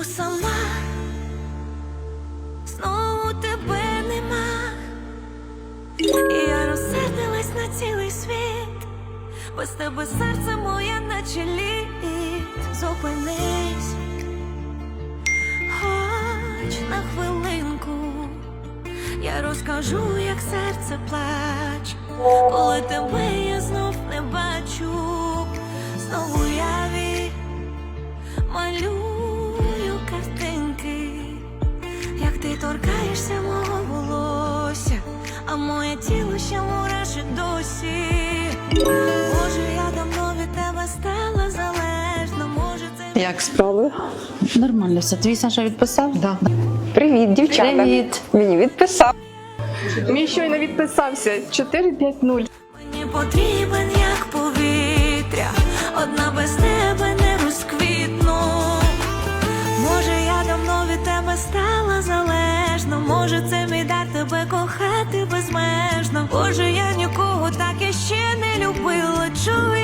Знову сама, знову тебе нема. І я розсердилась на цілий світ, без тебе серце моє наче лід. Зупинись, хоч на хвилинку, я розкажу, як серце плач, коли тебе ти торкаєшся мого волосся, а моє тіло ще мурашить досі. Може, я давно від тебе стала залежна, може це Як справи? Нормально все. Твій Саша відписав? Да. Привіт, дівчата. Привіт. Мені відписав. Мій щойно відписався 450. Мені потрібен може, це мій дар тебе кохати безмежно. Боже, я нікого так ще не любила. Чую